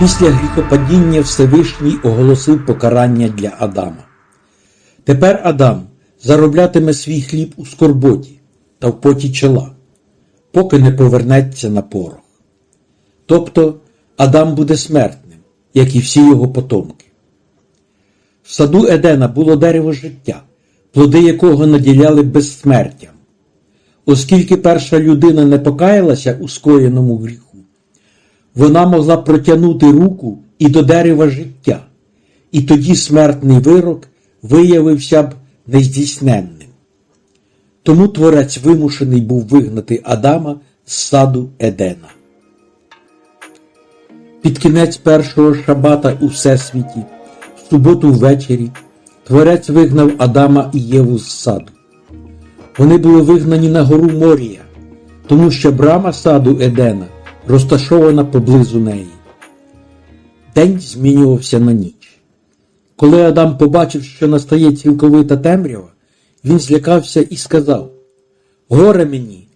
Після гріхопадіння Всевишній оголосив покарання для Адама. Тепер Адам зароблятиме свій хліб у скорботі та в поті чола, поки не повернеться на порох. Тобто Адам буде смертним, як і всі його потомки. В саду Едена було дерево життя, плоди якого наділяли безсмертям. Оскільки перша людина не покаялася у скоєному гріху, вона могла протягнути руку і до дерева життя, і тоді смертний вирок виявився б нездійсненним. Тому творець вимушений був вигнати Адама з саду Едена. Під кінець першого шабата у Всесвіті, в суботу ввечері, творець вигнав Адама і Єву з саду. Вони були вигнані на гору Морія, тому що брама саду Едена розташована поблизу неї. День змінювався на ніч. Коли Адам побачив, що настає цілковита темрява, він злякався і сказав: Горе мені,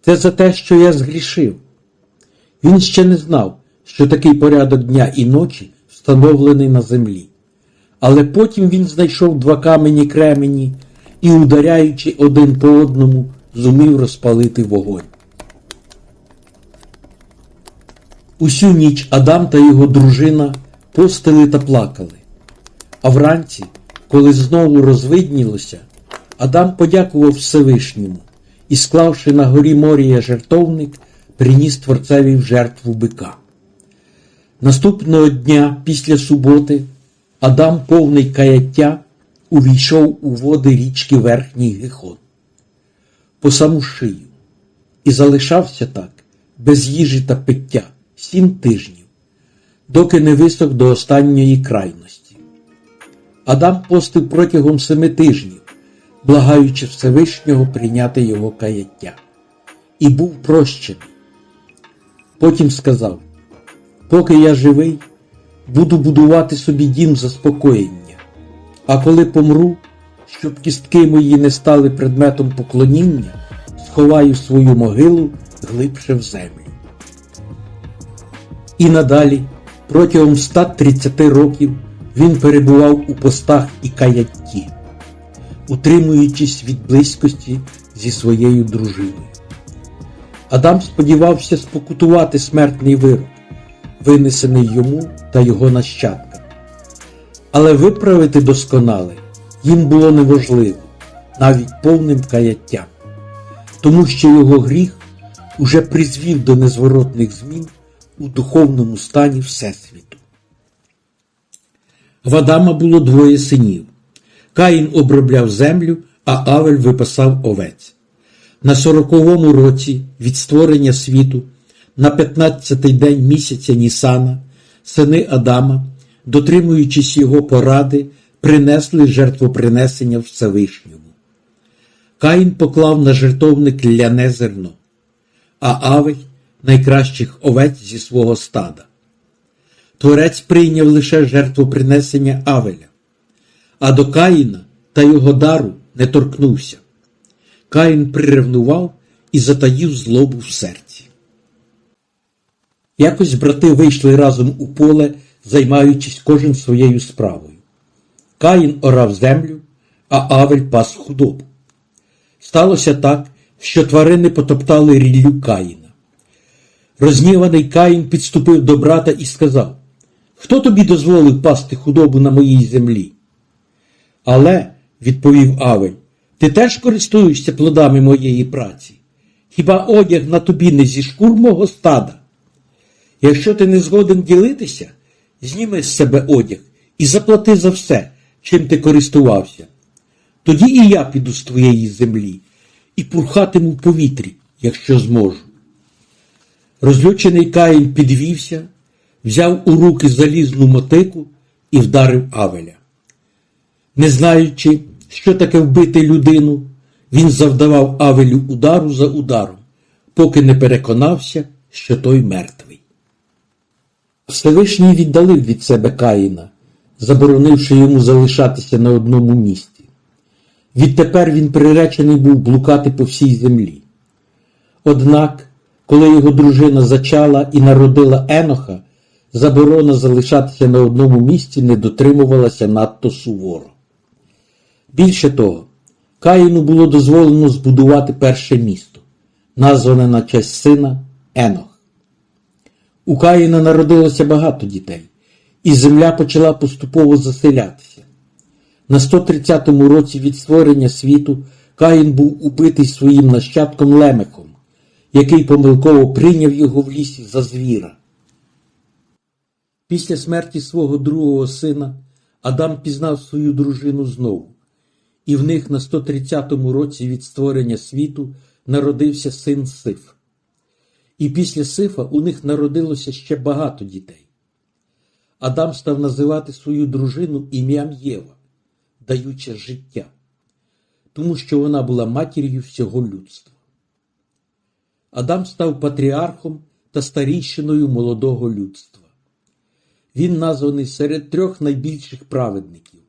це за те, що я згрішив. Він ще не знав, що такий порядок дня і ночі встановлений на землі. Але потім він знайшов два камені кремені і, ударяючи один по одному, зумів розпалити вогонь. Усю ніч Адам та його дружина постили та плакали. А вранці, коли знову розвиднілося, Адам подякував Всевишньому і, склавши на горі Морія жертовник, приніс творцеві в жертву бика. Наступного дня після суботи Адам, повний каяття, увійшов у води річки Верхній Гихон по саму шию і залишався так, без їжі та пиття, сім тижнів, доки не висох до останньої крайності. Адам постив протягом семи тижнів, благаючи Всевишнього прийняти його каяття, і був прощений. Потім сказав: Поки я живий, буду будувати собі дім заспокоєння, а коли помру, щоб кістки мої не стали предметом поклоніння, сховаю свою могилу глибше в землю. І надалі, протягом 130 років, він перебував у постах і каятті, утримуючись від близькості зі своєю дружиною. Адам сподівався спокутувати смертний вирок, винесений йому та його нащадкам. Але виправити досконале їм було неможливо, навіть повним каяттям, тому що його гріх уже призвів до незворотних змін у духовному стані Всесвіту. В Адама було двоє синів. Каїн обробляв землю, а Авель випасав овець. На сороковому році від створення світу, на 15-й день місяця Нісана, сини Адама, дотримуючись його поради, принесли жертвопринесення Всевишньому. Каїн поклав на жертовник ляне зерно, а Авель найкращих овець зі свого стада. Творець прийняв лише жертвопринесення Авеля, а до Каїна та його дару не торкнувся. Каїн приревнував і затаїв злобу в серці. Якось брати вийшли разом у поле, займаючись кожен своєю справою. Каїн орав землю, а Авель пас худобу. Сталося так, що тварини потоптали ріллю Каїна. Розгніваний Каїн підступив до брата і сказав Хто тобі дозволив пасти худобу на моїй землі? Але, відповів Авель, ти теж користуєшся плодами моєї праці. Хіба одяг на тобі не зі шкур мого стада? Якщо ти не згоден ділитися, зніми з себе одяг і заплати за все, чим ти користувався. Тоді і я піду з твоєї землі і пурхатиму в повітрі, якщо зможу. Розлючений Каїн підвівся, взяв у руки залізну мотику і вдарив Авеля. Не знаючи, що таке вбити людину, він завдавав Авелю удару за ударом, поки не переконався, що той мертвий. Всевишній віддалив від себе Каїна, заборонивши йому залишатися на одному місці. Відтепер він приречений був блукати по всій землі. Однак, коли його дружина зачала і народила Еноха, заборона залишатися на одному місці не дотримувалася надто суворо. Більше того, Каїну було дозволено збудувати перше місто, назване на честь сина Енох. У Каїна народилося багато дітей, і земля почала поступово заселятися. На 130-му році від створення світу Каїн був убитий своїм нащадком Лемехом, який помилково прийняв його в лісі за звіра. Після смерті свого другого сина Адам пізнав свою дружину знову, і в них на 130-му році від створення світу народився син Сиф. І після Сифа у них народилося ще багато дітей. Адам став називати свою дружину ім'ям Єва, даючи життя, тому що вона була матір'ю всього людства. Адам став патріархом та старійшиною молодого людства. Він названий серед трьох найбільших праведників,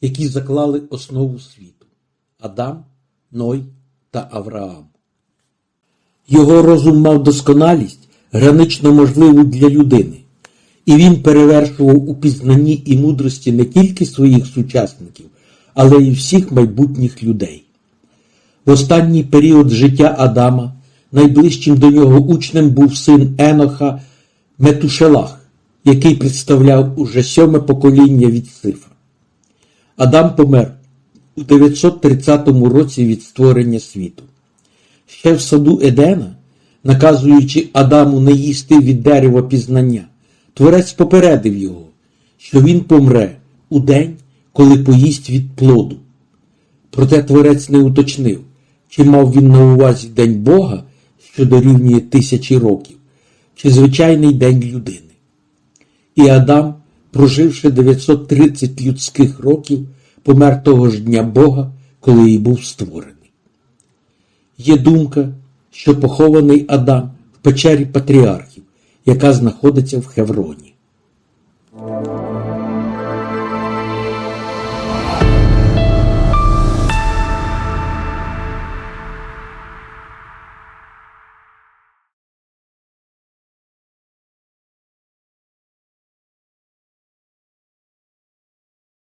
які заклали основу світу Адам, Ной та Авраам. Його розум мав досконалість, гранично можливу для людини, і він перевершував у пізнанні і мудрості не тільки своїх сучасників, але й всіх майбутніх людей. В останній період життя Адама найближчим до нього учнем був син Еноха Метушелах, який представляв уже сьоме покоління від Сифа. Адам помер у 930 році від створення світу. Ще в саду Едена, наказуючи Адаму не їсти від дерева пізнання, творець попередив його, що він помре у день, коли поїсть від плоду. Проте творець не уточнив, чи мав він на увазі день Бога, що дорівнює тисячі років, чи звичайний день людини. І Адам, проживши 930 людських років, помер того ж дня Бога, коли і був створений. Є думка, що похований Адам в печері патріархів, яка знаходиться в Хевроні.